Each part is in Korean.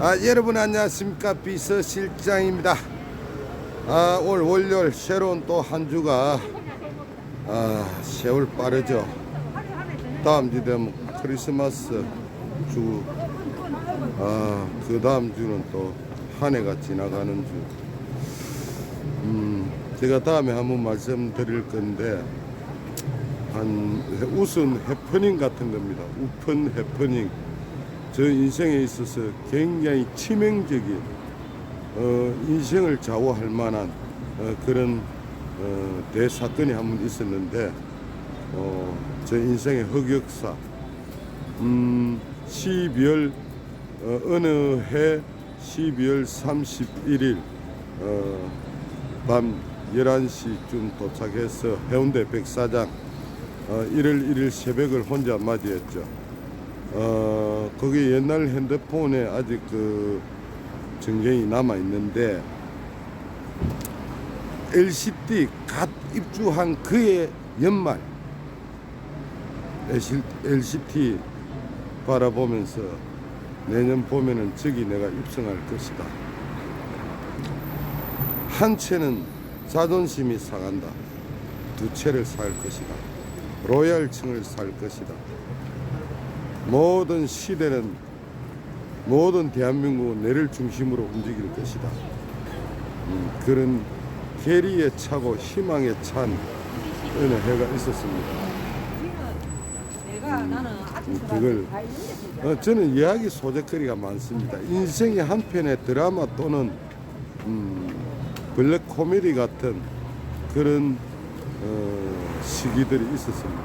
아, 여러분 안녕하십니까 비서실장입니다. 아, 올 월요일 새로운 또 한 주가 아, 세월 빠르죠. 다음 주 되면 크리스마스 주, 아, 그 다음 주는 또 한 해가 지나가는 주. 음, 제가 다음에 한번 말씀드릴 건데 한 웃은 해프닝 같은 겁니다. 우픈 해프닝. 저 인생에 있어서 굉장히 치명적인 어, 인생을 좌우할 만한 어, 그런 어, 대사건이 한 번 있었는데 어, 저 인생의 흑역사 음, 12월 어, 어느 해 12월 31일 어, 밤 11시쯤 도착해서 해운대 백사장 어, 1월 1일 새벽을 혼자 맞이했죠. 어, 거기 옛날 핸드폰에 아직 그 전경이 남아 있는데 LCD 갓 입주한 그의 연말 LCT 바라보면서 내년 봄에는 저기 내가 입성할 것이다. 한 채는 자존심이 상한다. 두 채를 살 것이다. 로얄층을 살 것이다. 모든 시대는 모든 대한민국은 내를 중심으로 움직일 것이다. 음, 그런 계리에 차고 희망에 찬 어느 해가 있었습니다. 아침 음, 그걸 어, 저는 이야기 소재거리가 많습니다. 인생의 한 편의 드라마 또는 음, 블랙 코미디 같은 그런 어, 시기들이 있었습니다.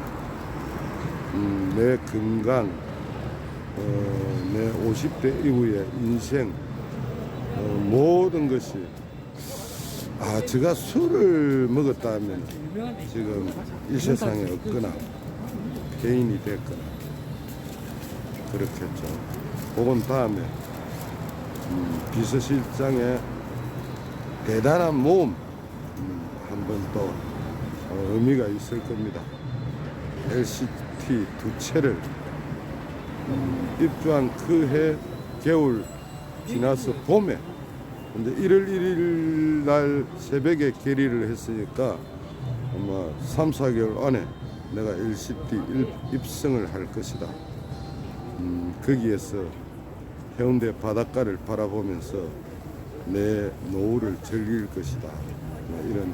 음, 내 건강, 어, 내 50대 이후의 인생, 어, 모든 것이 아, 제가 술을 먹었다면 지금 이 세상에 없거나 개인이 됐거나 그렇겠죠. 그건 다음에 음, 비서실장의 대단한 모험 음, 한번 또 어, 의미가 있을 겁니다. LCT 두 채를 음, 입주한 그 해 겨울 지나서 봄에 근데 1월 1일 날 새벽에 결의를 했으니까 아마 3, 4개월 안에 내가 LCT 입성을 할 것이다. 음, 거기에서 해운대 바닷가를 바라보면서 내 노후를 즐길 것이다. 뭐 이런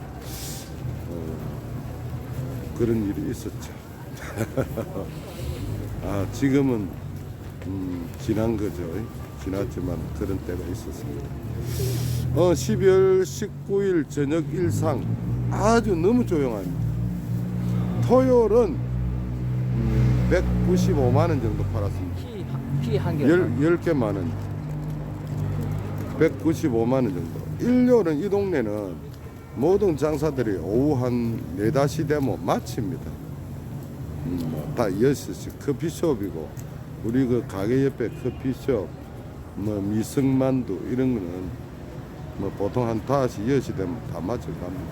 어, 그런 일이 있었죠. 아 지금은 음, 지난 거죠. 지났지만 그런 때가 있었습니다. 어, 12월 19일 저녁 일상 아주 너무 조용합니다. 토요일은 음, 195만 원 정도 팔았습니다. 피한 개. 열, 10 개 만 원. 195만 원 정도. 일요일은 이 동네는 모든 장사들이 오후 한 4, 5시 되면 마칩니다. 음, 뭐다 6시 커피숍이고, 우리 그 가게 옆에 커피숍, 뭐 미성만두 이런 거는 뭐 보통 한 5시, 6시 되면 다 마칠 갑니다.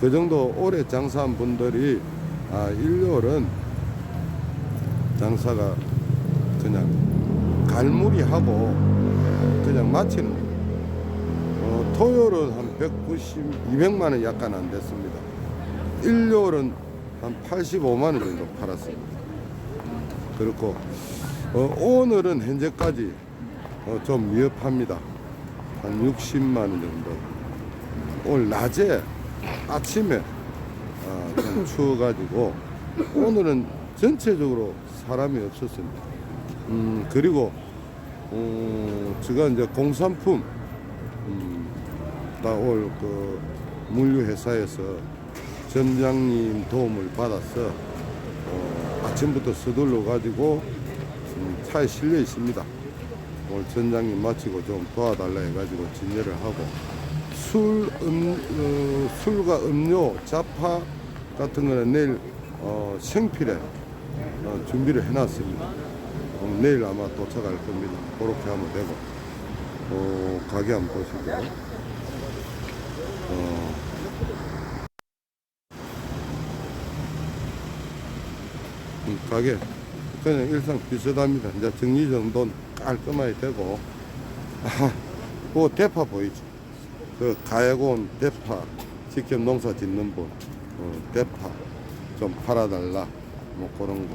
그 정도 오래 장사한 분들이 아, 일요일은 장사가 그냥 갈무리하고 그냥 마치는. 어, 토요일은 한 190, 200만 원 약간 안 됐습니다. 일요일은 한 85만 원 정도 팔았습니다. 그렇고 어, 오늘은 현재까지 어, 좀 위협합니다. 한 60만 원 정도. 오늘 낮에 아침에 아, 좀 추워가지고 오늘은 전체적으로 사람이 없었습니다. 음, 그리고, 어, 제가 이제 공산품, 음, 나올 그 물류 회사에서 점장님 도움을 받아서, 어, 아침부터 서둘러 가지고, 음, 차에 실려 있습니다. 오늘 전장님 마치고 좀 도와달라 해가지고 진열을 하고, 술, 음, 어, 술과 음료, 자파 같은 거는 내일, 어, 생필에, 어, 준비를 해놨습니다. 어, 내일 아마 도착할 겁니다. 그렇게 하면 되고. 어, 가게 한번 보시고. 어, 가게. 그냥 일상 비슷합니다. 이제 정리 정돈 깔끔하게 되고. 아, 그 대파 보이죠? 그 가야고 대파 직접 농사 짓는 분. 어, 대파. 좀 팔아달라. 뭐 그런 거.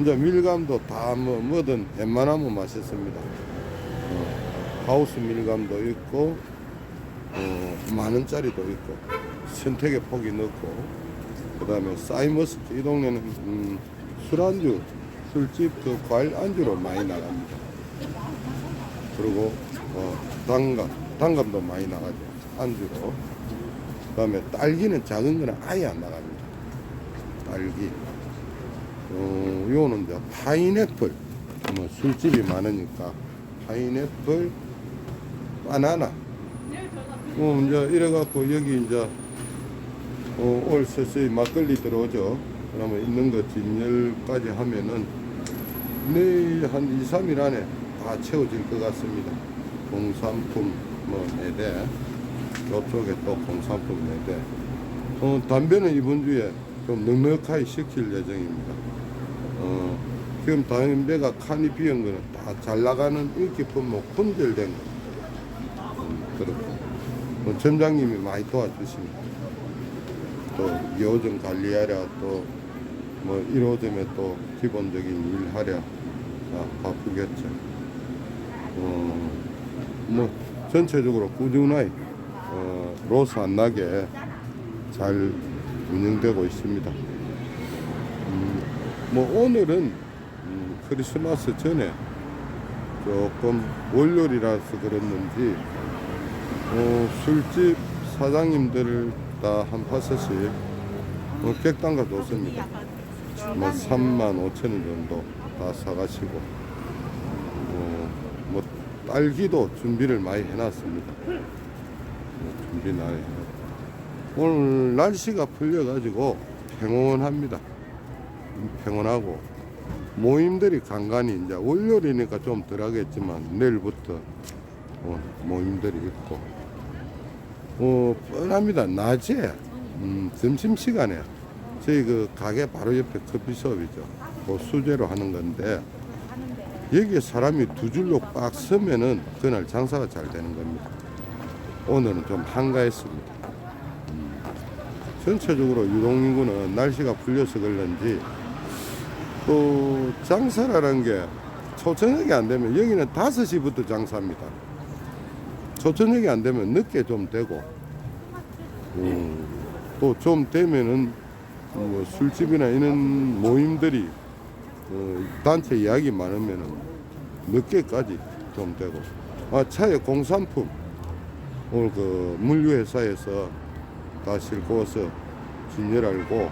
이제 밀감도 다 뭐 뭐든 웬만하면 맛있습니다. 어, 하우스 밀감도 있고 어, 만 원짜리도 있고 선택의 폭이 넓고 그 다음에 사이머스트 이 동네는 음, 술안주 술집 그 과일 안주로 많이 나갑니다. 그리고 어, 단감 단감도 많이 나가죠. 안주로. 그 다음에 딸기는 작은 거는 아예 안 나갑니다. 딸기. 어, 요거는 이제 파인애플. 뭐 술집이 많으니까 파인애플 바나나. 어, 이제 이래갖고 여기 이제 어, 올 서서히 막걸리 들어오죠. 그러면 있는 거 진열까지 하면은 내일 한 2, 3일 안에 다 채워질 것 같습니다. 공산품 뭐 4대, 이쪽에 또 공산품 4대. 어, 담배는 이번 주에 좀 넉넉하게 시킬 예정입니다. 어, 지금 담배가 칸이 비은 거는 다 잘 나가는 인기 품목 품절된 거. 음, 그렇고. 뭐 점장님이 많이 도와주십니다. 또 2호점 관리하랴 또 뭐 1호점에 또 기본적인 일 하랴 아, 바쁘겠죠. 어, 뭐 전체적으로 꾸준하게 어, 로스 안 나게 잘 운영되고 있습니다. 음, 뭐 오늘은 음, 크리스마스 전에 조금 월요일이라서 그랬는지 어, 술집 사장님들 다 한 파섯씩 어, 객단가 좋습니다. 뭐 3만 5천 원 정도 다 사가시고 어, 뭐 딸기도 준비를 많이 해놨습니다. 뭐 준비 많이 해. 오늘 날씨가 풀려가지고 평온합니다. 음, 평온하고 모임들이 간간히 이제 월요일이니까 좀 덜하겠지만 내일부터 어, 모임들이 있고 어, 뻔합니다. 낮에, 음, 점심시간에, 저희 그 가게 바로 옆에 커피숍이죠. 그 수제로 하는 건데, 여기에 사람이 두 줄로 빡 서면은 그날 장사가 잘 되는 겁니다. 오늘은 좀 한가했습니다. 음, 전체적으로 유동인구는 날씨가 풀려서 그런지, 또 장사라는 게 초저녁이 안 되면 여기는 5시부터 장사합니다. 초저녁이 안 되면 늦게 좀 되고 음, 또좀 되면은 뭐 술집이나 이런 모임들이 어, 단체 이야기 많으면은 늦게까지 좀 되고. 아 차에 공산품 오늘 그 물류회사에서 다 싣고 와서 진열하고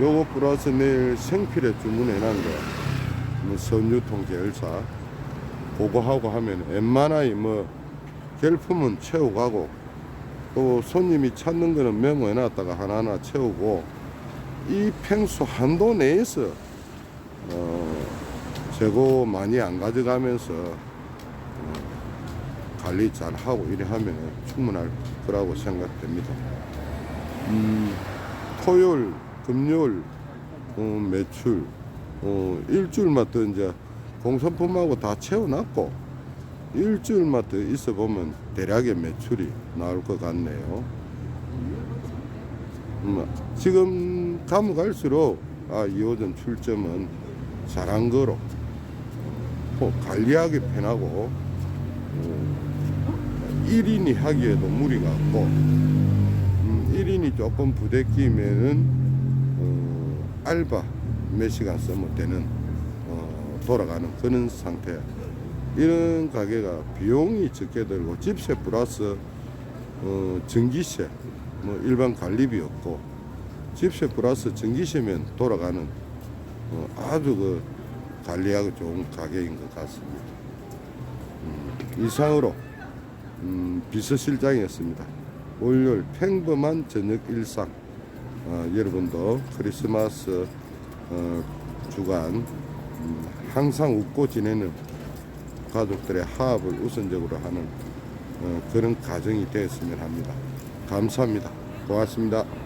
요거 플러스 내일 생필에 주문해 놓은 거뭐 선유통 계열사 그거 하고 하면 웬만하게 뭐 결품은 채우가고 또 손님이 찾는 거는 메모해 놨다가 하나하나 채우고 이 팽수 한도 내에서 어, 재고 많이 안 가져가면서 어, 관리 잘 하고 이래 하면 충분할 거라고 생각됩니다. 음, 토요일, 금요일 어, 매출 어, 일주일만 더 이제 공산품하고 다 채워놨고 일주일만 더 있어 보면 대략의 매출이 나올 것 같네요. 음, 지금 가면 갈수록 아, 2호점 출점은 잘한 거로 어, 관리하기 편하고 어, 1인이 하기에도 무리가 없고 음, 1인이 조금 부대끼면은 어, 알바 몇 시간 쓰면 되는 어, 돌아가는 그런 상태. 이런 가게가 비용이 적게 들고 집세 플러스 어, 전기세 뭐 일반 관리비 없고 집세 플러스 전기세면 돌아가는 어, 아주 그 관리하기 좋은 가게인 것 같습니다. 음, 이상으로 음, 비서실장이었습니다. 월요일 평범한 저녁 일상 어, 여러분도 크리스마스 어, 주간 음, 항상 웃고 지내는 가족들의 화합을 우선적으로 하는 어, 그런 가정이 되었으면 합니다. 감사합니다. 고맙습니다.